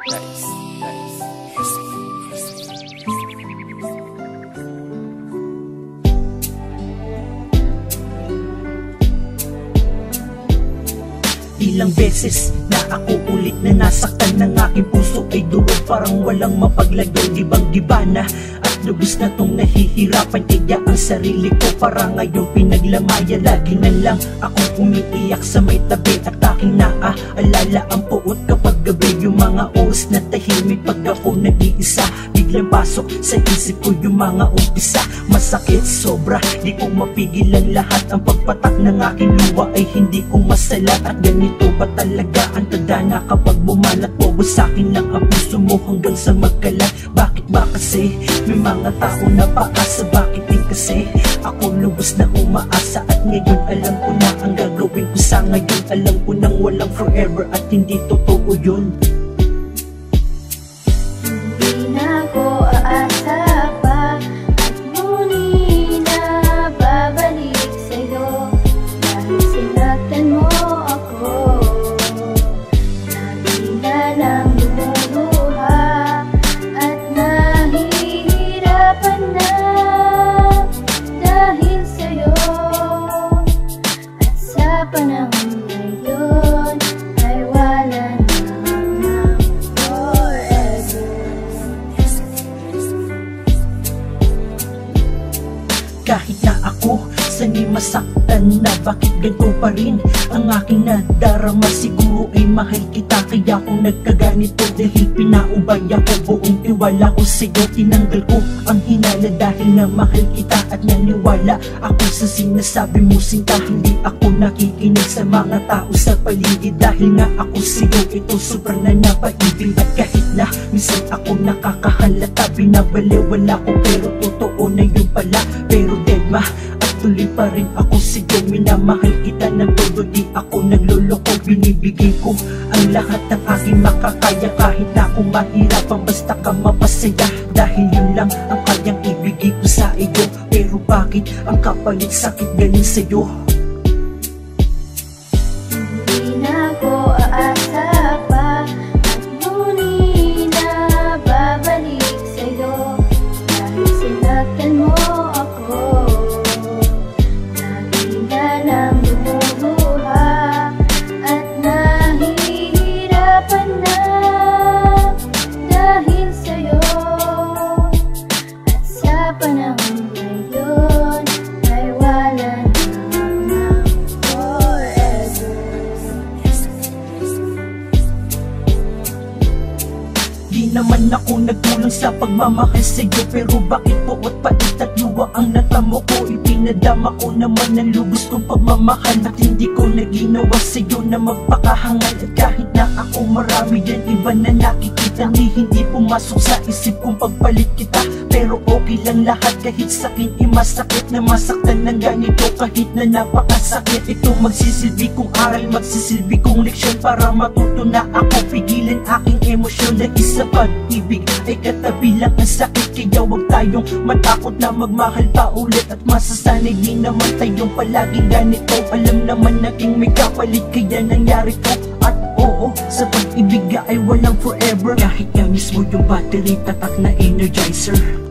Nice, nice. Ilang beses na ako ulit na nasaktan ng aking puso ay durog parang walang mapaglagay. Dibang diba na at lubos na tong nahihirapan. Kaya ang sarili ko para ngayon pinaglamaya. Lagi na lang akong umiiyak sa may tabi At aking naaalala ang puot Yung mga oras na tahimik pag ako nag-iisa. Biglang pasok sa isip ko yung mga umpisa. Masakit sobra, di ko mapigil ang lahat. Ang pagpatak ng aking luwa ay hindi ko masalat. At ganito ba talaga ang tadhana kapag bumalat Bobo sa'kin ang puso mo hanggang sa magkalat? Bakit ba kasi may mga tao na paasa? Bakit din kasi ako lubos na umaasa? At ngayon alam ko na ang gagawin ko sa ngayon. Alam ko nang walang forever at hindi totoo yun Kahit na ako sanay masaktan na Bakit ganito pa rin ang aking nadarama Siguro ay mahal kita kaya ako nagkaganito Dahil pinaubay ako buong tiwala ko sa'yo Tinanggal ko ang hinala dahil na mahal kita At naniwala ako sa sinasabi mo sinta Hindi ako nakikinig sa mga tao sa paligid Dahil nga ako sa'yo ito sobrang na napaibig At kahit na minsan ako nakakahalata Binabaliwala ko pero totoo na yun pala Pero deadma at tuloy pa rin ako sa'yo Minamahal kita. Ng todo di ako nagloloko Binibigay ko ang lahat ng aking makakaya. Kahit ako mahirapan basta ka mapasaya. Dahil yun lang ang kayang ibigay ko sa iyo. Pero bakit ang kapalit sakit galing sa'yo? Ako nagkulang sa pagmamahal sa'yo Pero bakit po at pait at luwa ang natamo ko Ipinadama ko naman ang lubos kong pagmamahal At hindi ko naginawa sa'yo na magpakahangal At kahit na ako marami yan iba na nakikita. Ni hindi pumasok sa isip kong pagpalit kita. Pero okay lang lahat kahit sakin imasakit Na masaktan ng ganito kahit na napakasakit. Ito magsisilbi kong aral, magsisilbi kong leksyon Para matuto na ako. Pigilan aking emosyon Na isa pag-ibig ay katabi lang ang sakit. Kaya huwag tayong matakot na magmahal pa ulit At masasanay din naman tayong palaging ganito. Alam naman nating may kapalit kaya nangyari to. At oo, sa pag-ibig ay walang forever. Kahit nga mismo yung battery tatak na energizer